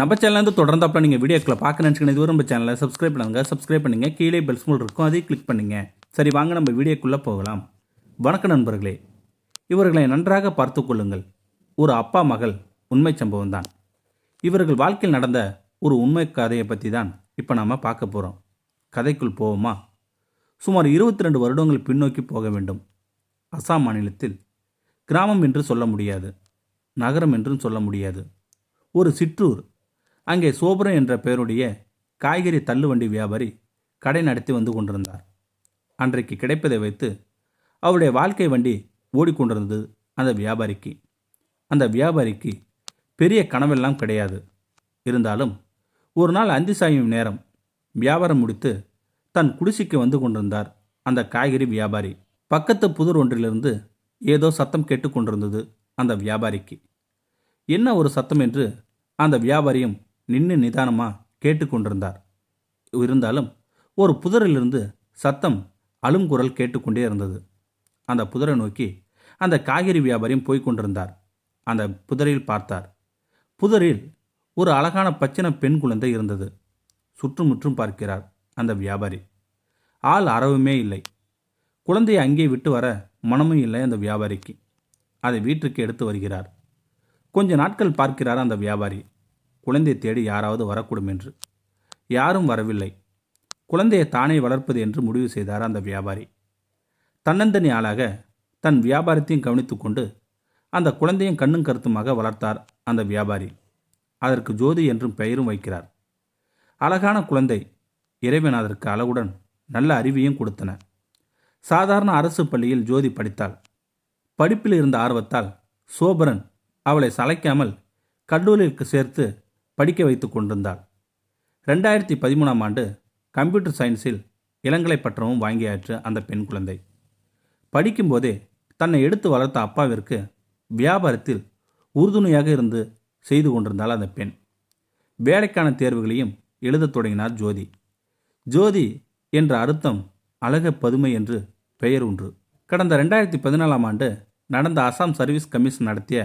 நம்ம சேனலேருந்து தொடர்ந்து அப்போ நீங்கள் வீடியோக்களை பார்க்க நினச்சிக்கணும் இதுவரை நம்ம சேனலை சப்ஸ்கிரைப் பண்ணுங்கள் சப்ஸ்கிரைப் பண்ணுங்கள் கீழே பெல் ஸ்மூல் இருக்கும். அதையும் கிளிக் பண்ணுங்கள் சரி வாங்க நம்ம வீடியோக்குள்ளே போகலாம். வணக்கம் நண்பர்களே. இவர்களை நன்றாக பார்த்து கொள்ளுங்கள். ஒரு அப்பா மகள் உண்மை சம்பவம் தான். இவர்கள் வாழ்க்கையில் நடந்த ஒரு உண்மை கதையை பற்றி தான் இப்போ நாம் பார்க்க போகிறோம் கதைக்குள் போவோமா? சுமார் இருபத்தி ரெண்டு வருடங்கள் பின்னோக்கி போக வேண்டும். அசாம் மாநிலத்தில் கிராமம் என்று சொல்ல முடியாது. நகரம் என்றும் சொல்ல முடியாது. ஒரு சிற்றூர் அங்கே சோபரன் என்ற பெயருடைய காய்கறி தள்ளுவண்டி வியாபாரி கடை நடத்தி வந்து கொண்டிருந்தார். அன்றைக்கு கிடைப்பதை வைத்து அவருடைய வாழ்க்கை வண்டி ஓடிக்கொண்டிருந்தது அந்த வியாபாரிக்கு. அந்த வியாபாரிக்கு பெரிய கனவெல்லாம் கிடையாது. இருந்தாலும் ஒரு நாள் அந்தி சாயும் நேரம் வியாபாரம் முடித்து தன் குடிசைக்கு வந்து கொண்டிருந்தார் அந்த காய்கறி வியாபாரி. பக்கத்து புதர் ஒன்றிலிருந்து ஏதோ சத்தம் கேட்டுக்கொண்டிருந்தது அந்த வியாபாரிக்கு. என்ன ஒரு சத்தம் என்று அந்த வியாபாரியும் நின்று நிதானமாக கேட்டுக்கொண்டிருந்தார் இருந்தாலும் ஒரு புதரிலிருந்து சத்தம் அழுங்குரல் கேட்டுக்கொண்டே இருந்தது. அந்த புதரை நோக்கி அந்த காய்கறி வியாபாரியும் போய்கொண்டிருந்தார் அந்த புதரில் பார்த்தார். புதரில் ஒரு அழகான பச்சின பெண் குழந்தை இருந்தது. சுற்றுமுற்றும் பார்க்கிறார் அந்த வியாபாரி. ஆள் அறவுமே இல்லை. குழந்தையை அங்கே விட்டு வர மனமும் இல்லை அந்த வியாபாரிக்கு. அதை வீட்டுக்கு எடுத்து வருகிறார். கொஞ்ச நாட்கள் பார்க்கிறார் அந்த வியாபாரி. குழந்தையை தேடி யாராவது வரக்கூடும் என்று. யாரும் வரவில்லை. குழந்தையை தானே வளர்ப்பது என்று முடிவு செய்தார் அந்த வியாபாரி. தன்னந்தனி ஆளாக தன் வியாபாரத்தையும் கவனித்துக்கொண்டு அந்த குழந்தையும் கண்ணும் கருத்துமாக வளர்த்தார் அந்த வியாபாரி. அதற்கு ஜோதி என்றும் பெயரும் வைக்கிறார். அழகான குழந்தை இறைவன் அதற்கு அழகுடன் நல்ல அறிவையும் கொடுத்தன. சாதாரண அரசு பள்ளியில் ஜோதி படித்தாள். படிப்பில் இருந்த ஆர்வத்தால் சோபரன் அவளை சளைக்காமல் கல்லூரிக்கு சேர்த்து படிக்க வைத்து கொண்டிருந்தாள் ரெண்டாயிரத்தி பதிமூணாம் ஆண்டு கம்ப்யூட்டர் சயின்ஸில் இளங்கலை பட்டமும் வாங்கியாற்று அந்த பெண் குழந்தை. படிக்கும்போதே தன்னை எடுத்து வளர்த்த அப்பாவிற்கு வியாபாரத்தில் உறுதுணையாக இருந்து செய்து கொண்டிருந்தாள் அந்த பெண். வேலைக்கான தேர்வுகளையும் எழுதத் தொடங்கினார் ஜோதி. ஜோதி என்ற அர்த்தம் அழக பதுமை என்று பெயர் ஒன்று. கடந்த ரெண்டாயிரத்தி பதினாலாம் ஆண்டு நடந்த அசாம் சர்வீஸ் கமிஷன் நடத்திய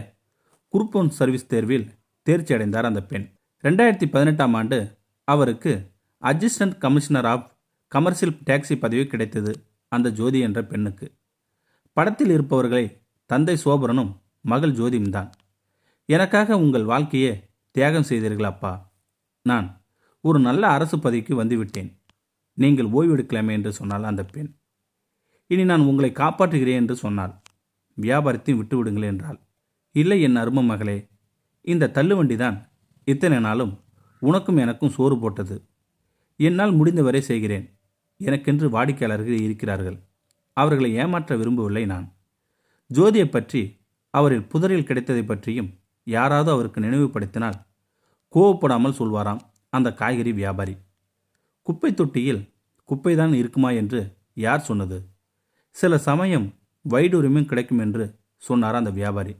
குரூப் ஒன் சர்வீஸ் தேர்வில் தேர்ச்சி அடைந்தார் அந்த பெண். ரெண்டாயிரத்தி பதினெட்டாம் ஆண்டு அவருக்கு assistant commissioner of commercial taxes பதவி கிடைத்தது அந்த ஜோதி என்ற பெண்ணுக்கு. படத்தில் இருப்பவர்களை தந்தை சோபரனும் மகள் ஜோதியும் தான். எனக்காக உங்கள் வாழ்க்கையே தியாகம் செய்தீர்கள் அப்பா. நான் ஒரு நல்ல அரசு பதவிக்கு வந்துவிட்டேன். நீங்கள் ஓய்வெடுக்கலாமே என்று சொன்னால் அந்த பெண். இனி நான் உங்களை காப்பாற்றுகிறேன் என்று சொன்னாள். வியாபாரத்தையும் விட்டுவிடுங்கள் என்றால் என்றாள். இல்லை என் அரும மகளே இந்த தள்ளுவண்டி தான் இத்தனை நாளும் உனக்கும் எனக்கும் சோறு போட்டது. என்னால் முடிந்தவரை செய்கிறேன். எனக்கென்று வாடிக்கையாளர்கள் இருக்கிறார்கள். அவர்களை ஏமாற்ற விரும்பவில்லை நான். ஜோதியை பற்றி அவரில் புதரில் கிடைத்ததை பற்றியும் யாராவது அவருக்கு நினைவுபடுத்தினால் கோவப்படாமல் சொல்வாராம் அந்த காய்கறி வியாபாரி. குப்பை தொட்டியில் குப்பைதான் இருக்குமா என்று யார் சொன்னது? சில சமயம் வைடூரியமும் கிடைக்கும் என்று சொன்னார் அந்த வியாபாரி.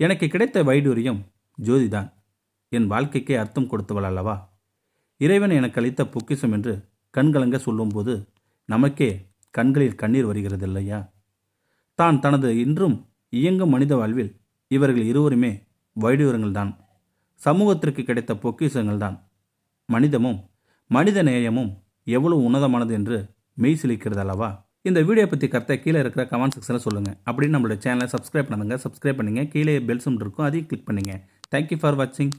எனக்கு கிடைத்த வைடூரியம் ஜோதிதான். என் வாழ்க்கைக்கே அர்த்தம் கொடுத்தவள் அல்லவா? இறைவன் எனக்கு அளித்த பொக்கிஷம் என்று கண்கலங்க சொல்லும்போது நமக்கே கண்களில் கண்ணீர் வருகிறது இல்லையா தான் தனது இன்றும் இயங்கும் மனித வாழ்வில் இவர்கள் இருவருமே வைடூரங்கள் தான் சமூகத்திற்கு கிடைத்த பொக்கிஷங்கள் தான் மனிதமும் மனித நேயமும் எவ்வளவு உன்னதமானது என்று மெய் சிலிக்கிறது அல்லவா? இந்த வீடியோ பற்றி கருத்தை கீழே இருக்கிற கமெண்ட் செக்ஷனில் சொல்லுங்கள் அப்படின்னு நம்மளோட சேனலை சப்ஸ்கிரைப் பண்ணுங்கள் சப்ஸ்கிரைப் பண்ணுங்கள் கீழே பெல்ஸும் இருக்கும். அதையும் கிளிக் பண்ணுங்கள் தேங்க்யூ ஃபார் வாட்சிங்